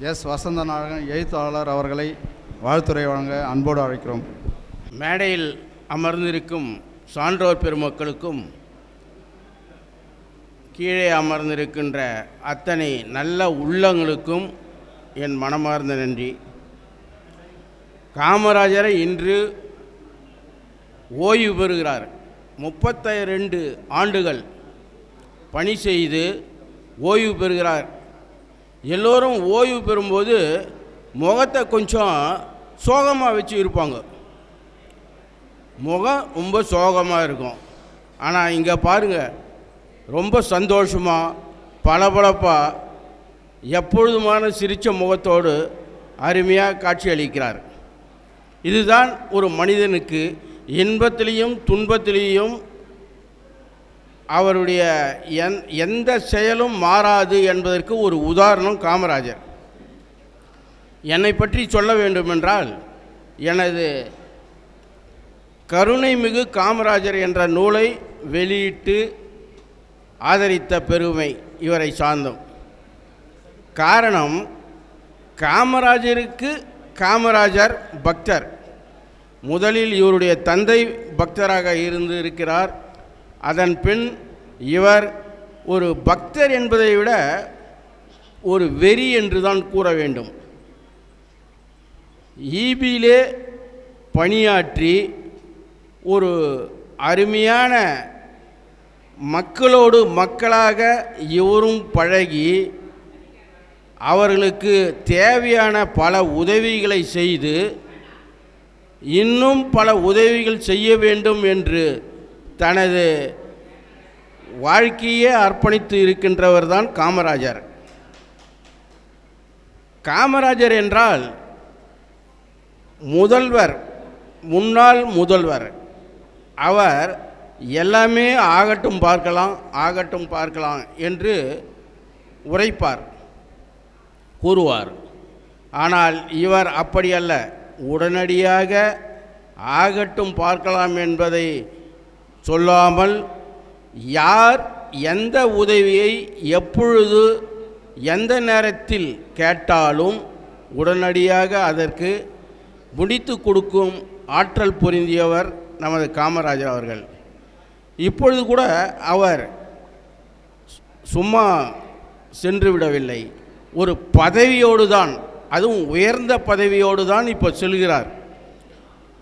S வசந்தநாதன் எழுத்தாளர் அவர்களை வாழ்த்துறை வழங்க அன்போடு அழைக்கிறோம். மேடையில் அமர்ந்திருக்கும் சான்றோர் பெருமக்களுக்கும் கீழே அமர்ந்திருக்கின்ற அத்தனை நல்ல உள்ளங்களுக்கும் என் மனமார்ந்த நன்றி. காமராஜரை இன்று ஓய்வு பெறுகிறார். முப்பத்தி ரெண்டு ஆண்டுகள் பணி செய்து ஓய்வு பெறுகிறார். எல்லோரும் ஓய்வு பெறும்போது முகத்தை கொஞ்சம் சோகமாக வச்சு இருப்பாங்க. முகம் ரொம்ப சோகமாக இருக்கும். ஆனால் இங்கே பாருங்கள் ரொம்ப சந்தோஷமாக பளபளப்பாக எப்பொழுதுமான சிரித்த முகத்தோடு அருமையாக காட்சியளிக்கிறார் இதுதான் ஒரு மனிதனுக்கு இன்பத்திலையும் துன்பத்திலேயும் அவருடைய எந் எந்த செயலும் மாறாது என்பதற்கு ஒரு உதாரணம் காமராஜர். என்னை பற்றி சொல்ல வேண்டுமென்றால் எனது கருணைமிகு காமராஜர் என்ற நூலை வெளியிட்டு ஆதரித்த பெருமை இவரை சார்ந்தோம். காரணம் காமராஜருக்கு காமராஜர் பக்தர். முதலில் இவருடைய தந்தை பக்தராக இருந்து இருக்கிறார் அதன் பின் இவர் ஒரு பக்தர் என்பதை விட ஒரு வெறி என்று தான் கூற வேண்டும். ஈபியிலே பணியாற்றி ஒரு அருமையான மக்களோடு மக்களாக இவரும் பழகி அவர்களுக்கு தேவையான பல உதவிகளை செய்து இன்னும் பல உதவிகள் செய்ய வேண்டும் என்று தனது வாழ்க்கையே அர்ப்பணித்து இருக்கின்றவர் தான் காமராஜர். காமராஜர் என்றால் முதல்வர் முன்னாள் முதல்வர். அவர் எல்லாமே ஆகட்டும் பார்க்கலாம் ஆகட்டும் பார்க்கலாம் என்று உரைப்பார் கூறுவார். ஆனால் இவர் அப்படி அல்ல. உடனடியாக ஆகட்டும் பார்க்கலாம் என்பதை சொல்லாமல் யார் எந்த உதவியை எப்பொழுது எந்த நேரத்தில் கேட்டாலும் உடனடியாக அதற்கு முடித்து கொடுக்கும் ஆற்றல் புரிந்தியவர் நமது காமராஜர் அவர்கள். இப்பொழுது கூட அவர் சும்மா சென்று விடவில்லை. ஒரு பதவியோடு தான் அதுவும் உயர்ந்த பதவியோடு தான் இப்போ செல்கிறார்.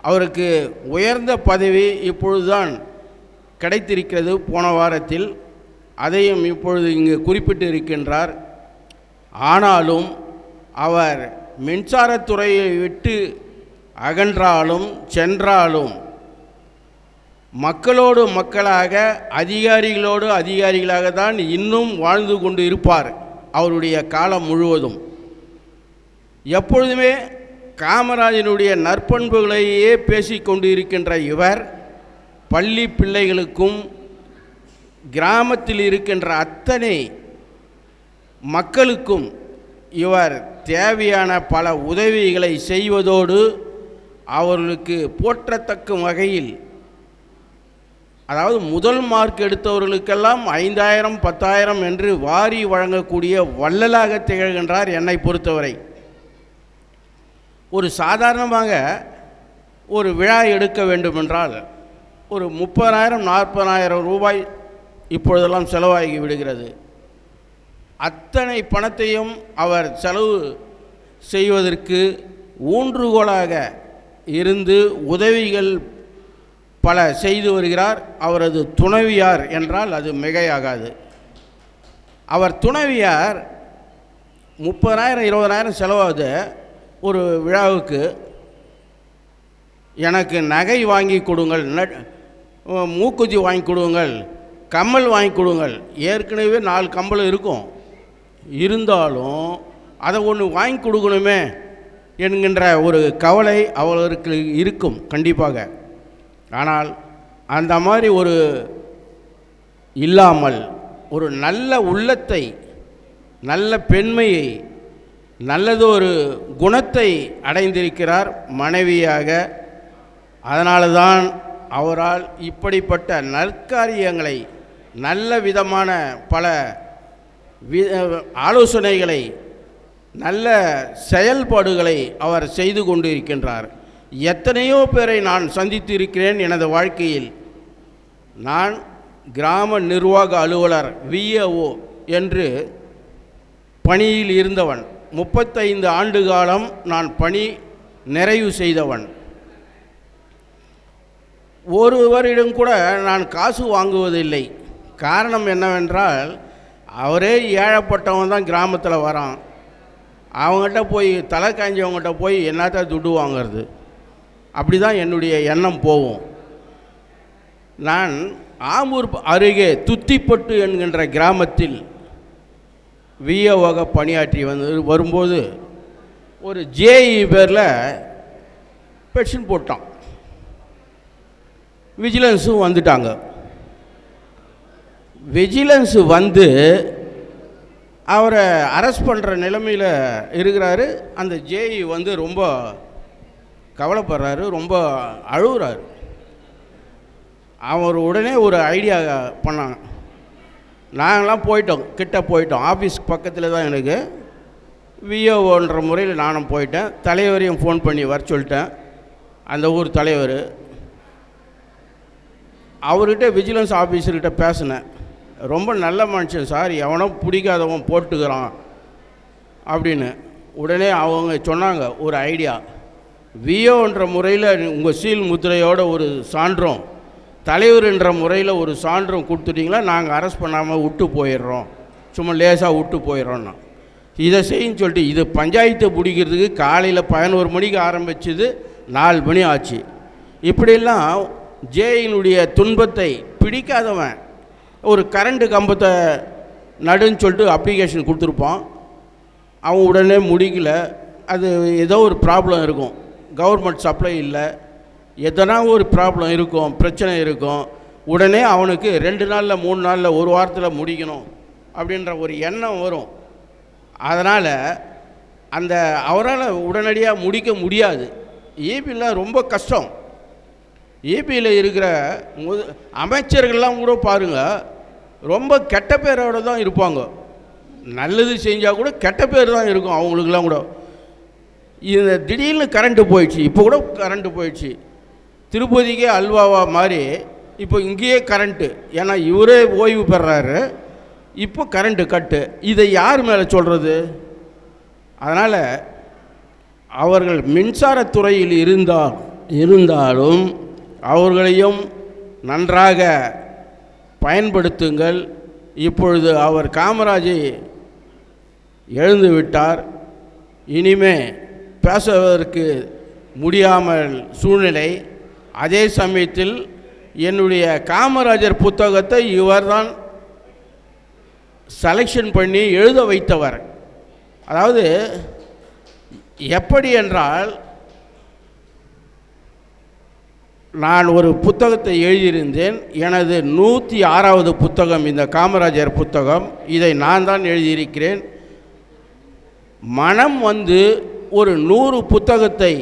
அவருக்கு உயர்ந்த பதவி இப்பொழுதுதான் கிடைத்திருக்கிறது போன வாரத்தில். அதையும் இப்பொழுது இங்கு குறிப்பிட்டு இருக்கின்றார் ஆனாலும் அவர் மின்சாரத்துறையை விட்டு அகன்றாலும் சென்றாலும் மக்களோடு மக்களாக அதிகாரிகளோடு அதிகாரிகளாக தான் இன்னும் வாழ்ந்து கொண்டு இருப்பார் அவருடைய காலம் முழுவதும். எப்பொழுதுமே காமராஜனுடைய நற்பண்புகளையே பேசிக்கொண்டு இருக்கின்ற இவர் பள்ளி பிள்ளைகளுக்கும் கிராமத்தில் இருக்கின்ற அத்தனை மக்களுக்கும் இவர் தேவையான பல உதவிகளை செய்வதோடு அவர்களுக்கு போற்றத்தக்க வகையில் அதாவது முதல் மார்க் எடுத்தவர்களுக்கெல்லாம் ஐந்தாயிரம் பத்தாயிரம் என்று வாரி வழங்கக்கூடிய வள்ளலாக திகழ்கின்றார் என்னை பொறுத்தவரை. ஒரு சாதாரணமாக ஒரு விழா எடுக்க வேண்டுமென்றால் ஒரு முப்பதாயிரம் நாற்பதாயிரம் ரூபாய் இப்பொழுதெல்லாம் செலவாகி விடுகிறது. அத்தனை பணத்தையும் அவர் செலவு செய்வதற்கு ஊன்றுகோலாக இருந்து உதவிகள் பல செய்து வருகிறார். அவரது துணைவியார் என்றால் அது மிகையாகாது. அவர் துணைவியார் முப்பதாயிரம் இருபதாயிரம் செலவாகுது. ஒரு விழாவுக்கு எனக்கு நகை வாங்கி கொடுங்கள். மூக்குத்தி வாங்கி கொடுங்கள் கம்மல் வாங்கி கொடுங்கள். ஏற்கனவே நாலு கம்பல் இருக்கும். இருந்தாலும் அதை ஒன்று வாங்கி கொடுக்கணுமே என்கின்ற ஒரு கவலை அவர்களுக்கு இருக்கும் கண்டிப்பாக. ஆனால் அந்த மாதிரி ஒரு இல்லாமல் ஒரு நல்ல உள்ளத்தை நல்ல பெண்மையை நல்லதொரு குணத்தை அடைந்திருக்கிறார் மனைவியாக. அதனால தான் அவரால் இப்படிப்பட்ட நற்காரியங்களை நல்ல விதமான பல வி ஆலோசனைகளை நல்ல செயல்பாடுகளை அவர் செய்து கொண்டு இருக்கின்றார் எத்தனையோ பேரை நான் சந்தித்து இருக்கிறேன் எனது வாழ்க்கையில். நான் கிராம நிர்வாக அலுவலர் விஏஓ என்று பணியில் இருந்தவன். முப்பத்தைந்து ஆண்டு காலம் நான் பணி நிறைவு செய்தவன். ஒருவரிடம் கூட நான் காசு வாங்குவதில்லை. காரணம் என்னவென்றால் அவரே ஏழைப்பட்டவன் தான் கிராமத்தில் வரான். அவங்ககிட்ட போய் தலை காய்ஞ்சவங்ககிட்ட போய் என்னத்த துட்டு வாங்குறது? அப்படி தான் என்னுடைய எண்ணம் போகும். நான் ஆம்பூர் அருகே துத்திப்பட்டு என்கின்ற கிராமத்தில் விஏஓக பணியாற்றி வந்து வரும்போது ஒரு ஜேஇ பேரில் பெட்ஷன் போட்டான். விஜிலன்ஸும் வந்துட்டாங்க. விஜிலன்ஸு வந்து அவரை அரெஸ்ட் பண்ணுற நிலைமையில் இருக்கிறாரு. அந்த ஜேஇ வந்து ரொம்ப கவலைப்படுறாரு ரொம்ப அழுகுறாரு. அவர் உடனே ஒரு ஐடியா பண்ணாங்க. நாங்களாம் போயிட்டோம் கிட்ட போயிட்டோம். ஆஃபீஸ் பக்கத்தில் தான் எனக்கு விஓன்ற முறையில் நானும் போயிட்டேன். தலைவரையும் ஃபோன் பண்ணி வர சொல்லிட்டேன். அந்த ஊர் தலைவர் அவர்கிட்ட விஜிலன்ஸ் ஆஃபீஸர்கிட்ட பேசினேன். ரொம்ப நல்ல மனுஷன் சார் எவனோ பிடிக்காதவன் போட்டுக்கிறான் அப்படின்னு. உடனே அவங்க சொன்னாங்க ஒரு ஐடியா விஓன்ற முறையில் உங்கள் சீல் முத்திரையோட ஒரு சான்றும் தலைவர் என்ற முறையில் ஒரு சான்றும் கொடுத்துட்டிங்களா நாங்கள் அரெஸ்ட் பண்ணாமல் விட்டு போயிடுறோம். சும்மா லேசாக விட்டு போயிடுறோன்னா இதை செய்யுன்னு சொல்லிட்டு இது பஞ்சாயத்தை பிடிக்கிறதுக்கு காலையில் பதினோரு மணிக்கு ஆரம்பிச்சது நாலு மணி ஆச்சு. இப்படிலாம் ஜேயினுடைய துன்பத்தை பிடிக்காதவன் ஒரு கரண்ட்டு கம்பத்தை நடுன்னு சொல்லிட்டு அப்ளிகேஷன் கொடுத்துருப்பான். அவன் உடனே முடிக்கல. அது ஏதோ ஒரு ப்ராப்ளம் இருக்கும். கவர்மெண்ட் சப்ளை இல்லை. எதனா ஒரு ப்ராப்ளம் இருக்கும் பிரச்சனை இருக்கும். உடனே அவனுக்கு ரெண்டு நாளில் மூணு நாளில் ஒரு வாரத்தில் முடிக்கணும் அப்படின்ற ஒரு எண்ணம் வரும். அதனால் அந்த அவரால் உடனடியாக முடிக்க முடியாது. ஈபியில் ரொம்ப கஷ்டம். ஏபியில் இருக்கிற முத அமைச்சர்கள்லாம் கூட பாருங்கள் ரொம்ப கெட்ட பேரோட தான் இருப்பாங்க. நல்லது செஞ்சால் கூட கெட்ட பேர் தான் இருக்கும் அவங்களுக்கெல்லாம் கூட. இந்த திடீர்னு கரண்ட்டு போயிடுச்சு இப்போ கூட கரண்ட்டு போயிடுச்சு. திருப்பதிக்கே அல்வாவா மாதிரி இப்போ இங்கேயே கரண்ட்டு ஏன்னா இவரே ஓய்வு பெறாரு. இப்போ கரண்ட்டு கட்டு. இதை யார் மேலே சொல்கிறது அதனால் அவர்கள் மின்சாரத்துறையில் இருந்தால் இருந்தாலும் அவர்களையும் நன்றாக பயன்படுத்துங்கள். இப்பொழுது அவர் காமராஜை எழுந்துவிட்டார். இனிமே பேசுவதற்கு முடியாமல் சூழ்நிலை. அதே சமயத்தில் என்னுடைய காமராஜர் புத்தகத்தை இவர்தான் செலெக்ஷன் பண்ணி எழுத வைத்தவர். அதாவது எப்படி என்றால் நான் ஒரு புத்தகத்தை எழுதியிருந்தேன். எனது நூற்றி ஆறாவது புத்தகம் இந்த காமராஜர் புத்தகம். இதை நான் தான் எழுதியிருக்கிறேன். மனம் வந்து ஒரு நூறு புத்தகத்தை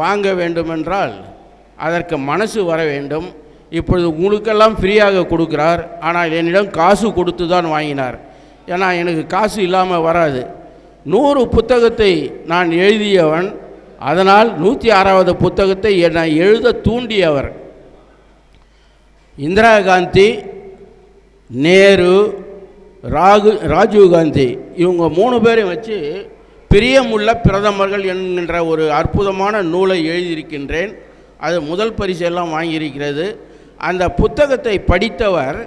வாங்க வேண்டுமென்றால் அதற்கு மனசு வர வேண்டும். இப்பொழுது உங்களுக்கெல்லாம் ஃப்ரீயாக கொடுக்கிறார். ஆனால் என்னிடம் காசு கொடுத்து தான் வாங்கினார். ஏன்னா எனக்கு காசு இல்லாமல் வராது. நூறு புத்தகத்தை நான் எழுதியவன். அதனால் நூற்றி ஆறாவது புத்தகத்தை என்னை எழுத தூண்டியவர். இந்திரா காந்தி நேரு ராகு ராஜீவ் காந்தி இவங்க மூணு பேரையும் வச்சு பிரியமுள்ள பிரதமர்கள் என்கின்ற ஒரு அற்புதமான நூலை எழுதியிருக்கின்றேன். அது முதல் பரிசு எல்லாம் வாங்கியிருக்கிறது. அந்த புத்தகத்தை படித்தவர்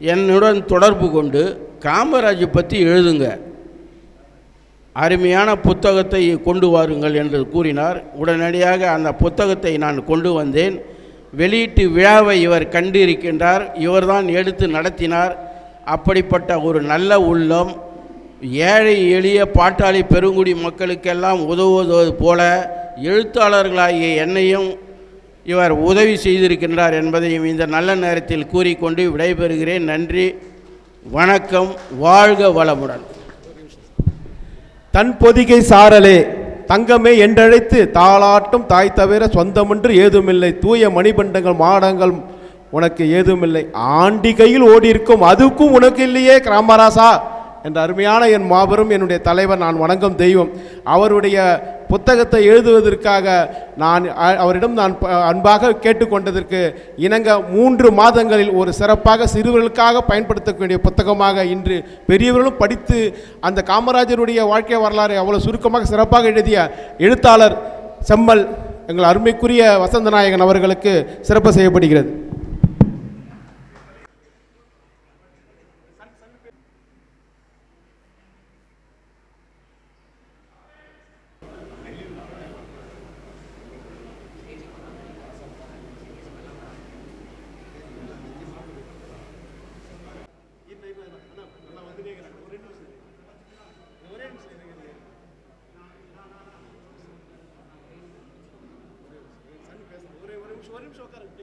என்னுடன் தொடர்பு கொண்டு காமராஜ் பற்றி எழுதுங்க. அருமையான புத்தகத்தை கொண்டு வாருங்கள் என்று கூறினார். உடனடியாக அந்த புத்தகத்தை நான் கொண்டு வந்தேன். வெளியீட்டு விழாவை இவர் கண்டிருக்கின்றார். இவர்தான் எடுத்து நடத்தினார். அப்படிப்பட்ட ஒரு நல்ல உள்ளம். ஏழை எளிய பாட்டாளி பெருங்குடி மக்களுக்கெல்லாம் உதவுவது போல எழுத்தாளர்களாகிய என்னையும் இவர் உதவி செய்திருக்கின்றார் என்பதையும் இந்த நல்ல நேரத்தில் கூறிக்கொண்டு விடைபெறுகிறேன். நன்றி. வணக்கம். வாழ்க வளமுடன். தன் பொதிகை சாரலே. தங்கமே என்றழைத்து தாளாட்டும் தாய் தவிர சொந்தமன்று ஏதுமில்லை. தூய மணிபண்டங்கள் மாடங்கள் உனக்கு ஏதுமில்லை. ஆண்டி கையில் ஓடி இருக்கும் அதுக்கும் உனக்கு இல்லையே கிராமராசா. என்ற அருமையான என் மாபெரும் என்னுடைய தலைவர் நான் வணங்கும் தெய்வம். அவருடைய புத்தகத்தை எழுதுவதற்காக நான் அவரிடம் நான் அன்பாக கேட்டுக்கொண்டதற்கு இணங்க மூன்று மாதங்களில் ஒரு சிறப்பாக சிறுவர்களுக்காக பயன்படுத்தக்கூடிய புத்தகமாக இன்று பெரியவர்களும் படித்து அந்த காமராஜருடைய வாழ்க்கை வரலாறு அவ்வளோ சுருக்கமாக சிறப்பாக எழுதிய எழுத்தாளர் செம்மல் எங்கள் அருமைக்குரிய வசந்தநாயகன் அவர்களுக்கு சிறப்பு செய்யப்படுகிறது.